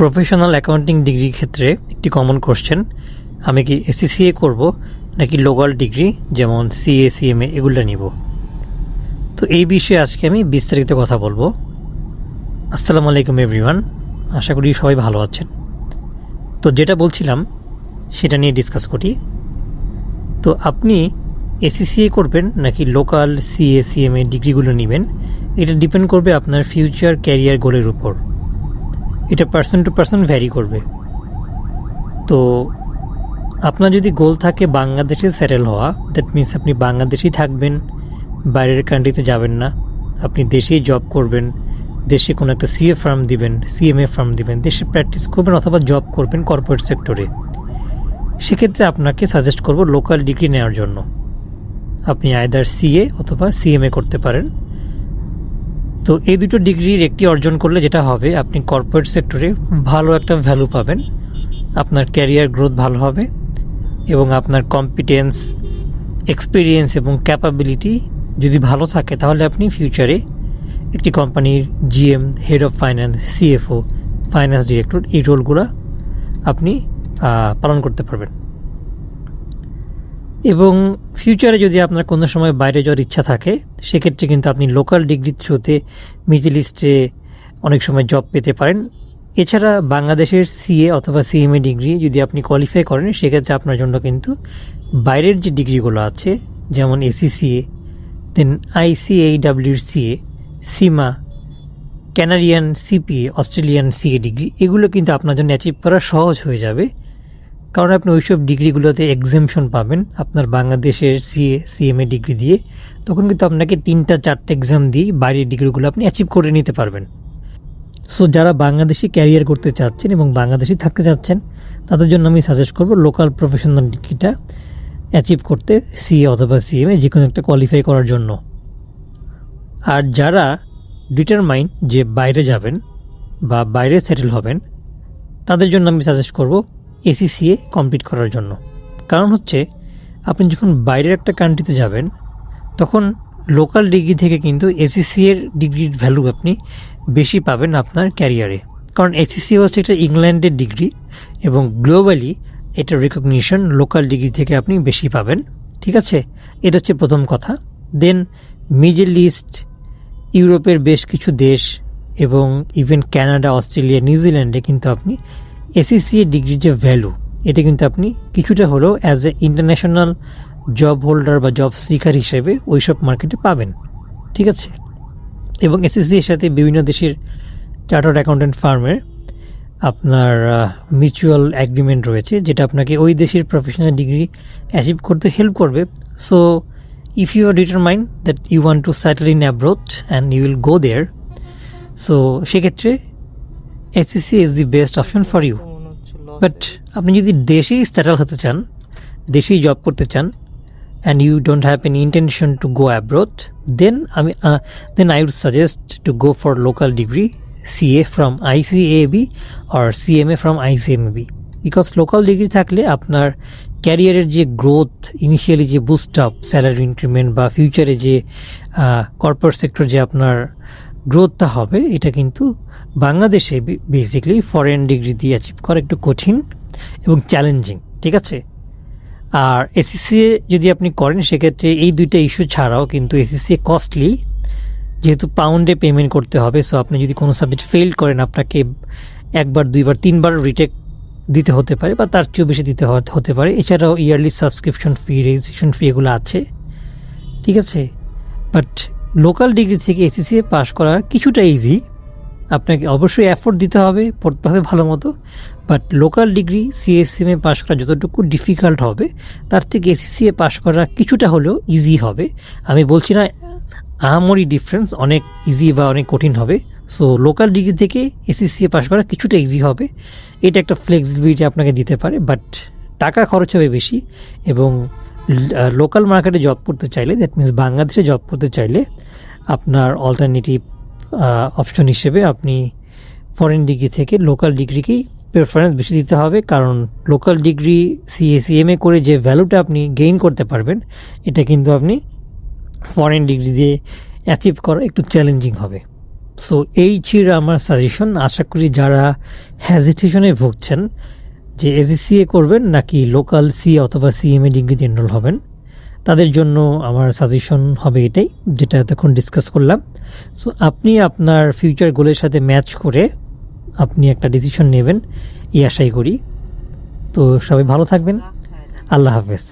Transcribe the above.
Professional accounting ডিগ্রির ক্ষেত্রে একটি কমন কোশ্চেন আমি কি এসিসিএ করব নাকি লোকাল ডিগ্রি যেমন সিএ সিএমএ এগুলো নিব? তো এই বিষয়ে আজকে আমি বিস্তারিত কথা বলব। আসসালামু আলাইকুম এভরিওয়ান আশা করি সবাই ভালো আছেন। তো যেটা বলছিলাম, সেটা নিয়ে ডিসকাস করি। তো আপনি এসিসিএ করবেন নাকি লোকাল সিএ সিএমএ ডিগ্রিগুলো নেবেন, এটা ডিপেন্ড করবে আপনার ফিউচার ক্যারিয়ার গোলের উপর। এটা পার্সন টু পার্সন ভ্যারি করবে। তো আপনার যদি গোল থাকে বাংলাদেশে সেটেল হওয়া দ্যাট মিন্স আপনি বাংলাদেশেই থাকবেন, বাইরের কান্ট্রিতে যাবেন না, আপনি দেশেই জব করবেন, দেশে কোনো একটা সিএ ফার্ম দিবেন সিএমএ ফার্ম দিবেন, দেশে প্র্যাকটিস করবেন অথবা জব করবেন কর্পোরেট সেক্টরে সেক্ষেত্রে আপনাকে সাজেস্ট করব লোকাল ডিগ্রি নেওয়ার জন্য। আপনি আয়দার সিএ অথবা সিএমএ করতে পারেন। তো এই দুটো ডিগ্রির একটি অর্জন করলে যেটা হবে, আপনি কর্পোরেট সেক্টরে ভালো একটা ভ্যালু পাবেন, আপনার ক্যারিয়ার গ্রোথ ভালো হবে এবং আপনার কম্পিটেন্স এক্সপিরিয়েন্স এবং ক্যাপাবিলিটি যদি ভালো থাকে, তাহলে আপনি ফিউচারে একটি কোম্পানির GM head of finance CFO finance director এই রোলগুলো আপনি পালন করতে পারবেন। এবং ফিউচারে যদি আপনার কোনো সময় বাইরে যাওয়ার ইচ্ছা থাকে, সেক্ষেত্রে কিন্তু আপনি লোকাল ডিগ্রির থ্রুতে মিডিল ইস্টে অনেক সময় জব পেতে পারেন। এছাড়া বাংলাদেশের সিএ অথবা সিএমএ ডিগ্রি যদি আপনি কোয়ালিফাই করেন, সেক্ষেত্রে আপনার জন্য কিন্তু বাইরের যে ডিগ্রিগুলো আছে, যেমন ACCA then আইসিএইডাব্লিউর CA CIMA Canadian CPA Australian CA degree এগুলো কিন্তু আপনার জন্য অ্যাচিভ করা সহজ হয়ে যাবে। কারণ আপনি ওইসব ডিগ্রিগুলোতে এক্সামশন পাবেন আপনার বাংলাদেশের সিএ সিএমএ ডিগ্রি দিয়ে, তখন কিন্তু আপনাকে তিনটা, চারটে এক্সাম দিয়ে বাইরের ডিগ্রিগুলো আপনি অ্যাচিভ করে নিতে পারবেন। সো যারা বাংলাদেশি ক্যারিয়ার করতে চাচ্ছেন এবং বাংলাদেশি থাকতে চাচ্ছেন, তাদের জন্য আমি সাজেস্ট করব লোকাল প্রফেশনাল ডিগ্রিটা অ্যাচিভ করতে সিএ অথবা সিএমএ যে কোনো একটা কোয়ালিফাই করার জন্য। আর যারা ডিটারমাইন যে বাইরে যাবেন বা বাইরে সেটেল হবেন, তাদের জন্য আমি সাজেস্ট করব এসিসিএ কমপ্লিট করার জন্য। কারণ হচ্ছে, আপনি যখন বাইরের একটা কান্ট্রিতে যাবেন, তখন লোকাল ডিগ্রি থেকে কিন্তু এসিসি এর ডিগ্রির ভ্যালু আপনি বেশি পাবেন আপনার ক্যারিয়ারে কারণ এসিসি হচ্ছে একটা ইংল্যান্ডের ডিগ্রি এবং গ্লোবালি এটা রেকগনিশন লোকাল ডিগ্রি থেকে আপনি বেশি পাবেন। ঠিক আছে? এটা হচ্ছে প্রথম কথা। দেন মিডল ইস্ট ইউরোপের বেশ কিছু দেশ এবং ইভেন কানাডা অস্ট্রেলিয়া নিউজিল্যান্ডে কিন্তু আপনি এসিসি ডিগ্রির যে ভ্যালু এটা কিন্তু আপনি কিছুটা হলেও as a international job holder বা জব সিকার হিসেবে ওইসব মার্কেটে পাবেন। ঠিক আছে? এবং এসএসসি এর সাথে বিভিন্ন দেশের চার্টার্ড অ্যাকাউন্টেন্ট ফার্মের আপনার মিউচুয়াল অ্যাগ্রিমেন্ট রয়েছে, যেটা আপনাকে ওই দেশের প্রফেশনাল ডিগ্রি অ্যাচিভ করতে হেল্প করবে। So if you are determined that you want to settle in abroad and you will go there so সেক্ষেত্রে SSC is the best option for you but আপনি যদি দেশেই সেটেল হতে চান, দেশেই job করতে চান and you don't have an intention to go abroad then আমি then I would suggest to go for local degree CA from ICAB R CMA from ICMB because local degree থাকলে আপনার ক্যারিয়ারের যে গ্রোথ ইনিশিয়ালি যে boost up salary increment বা ফিউচারে যে corporate sector যে আপনার গ্রোথটা হবে, এটা কিন্তু বাংলাদেশে বেসিক্যালি ফরেন ডিগ্রি দিয়ে অ্যাচিভ করা একটু কঠিন এবং চ্যালেঞ্জিং ঠিক আছে? আর এসিসিএ যদি আপনি করেন, সেক্ষেত্রে এই দুইটা ইস্যু ছাড়াও কিন্তু এসিসিএ কস্টলি যেহেতু পাউন্ডে পেমেন্ট করতে হবে সো আপনি যদি কোনো সাবজেক্ট ফেল করেন, আপনাকে একবার, দুইবার, তিনবার রিটেক দিতে হতে পারে বা তার চেয়েও বেশি দিতে হতে পারে। এছাড়াও yearly subscription fee registration fee এগুলো আছে, ঠিক আছে? বাট লোকাল ডিগ্রি থেকে এসিসিএ পাশ করা কিছুটা ইজি আপনাকে অবশ্যই এফোর্ট দিতে হবে, পড়তে হবে ভালো মতো। বাট লোকাল ডিগ্রি সিএসএমএ পাশ করা যতটুকু ডিফিকাল্ট হবে, তার থেকে এসিসিএ পাশ করা কিছুটা হলেও ইজি হবে। আমি বলছি না আহামরি ডিফারেন্স অনেক ইজি বা অনেক কঠিন হবে। সো লোকাল ডিগ্রি থেকে এসিসিএ পাস করা কিছুটা ইজি হবে। এটা একটা ফ্লেক্সিবিলিটি আপনাকে দিতে পারে বাট টাকা খরচ হবে বেশি এবং লোকাল মার্কেটে জব করতে চাইলে দ্যাট মিন্স বাংলাদেশে জব করতে চাইলে আপনার অল্টারনেটিভ অপশন হিসেবে আপনি ফরেন ডিগ্রি থেকে লোকাল ডিগ্রিকেই প্রেফারেন্স বেশি দিতে হবে। কারণ লোকাল ডিগ্রি সিএসিএমএ করে যে ভ্যালুটা আপনি গেইন করতে পারবেন, এটা কিন্তু আপনি ফরেন ডিগ্রি দিয়ে অ্যাচিভ করা একটু চ্যালেঞ্জিং হবে। সো এই ছিল আমার সাজেশন আশা করি যারা হ্যাজিটেশনে ভুগছেন যে এসিসিএ করবেন নাকি লোকাল সি অথবা সিএমএ ডিগ্রি জেনারেল হবেন তাদের জন্য আমার সাজেশন হবে এটাই যেটা এতক্ষণ ডিসকাস করলাম। সো আপনি আপনার ফিউচার গোলের সাথে ম্যাচ করে আপনি একটা ডিসিশন নেবেন এই আশাই করি। তো সবাই ভালো থাকবেন। আল্লাহ হাফেজ।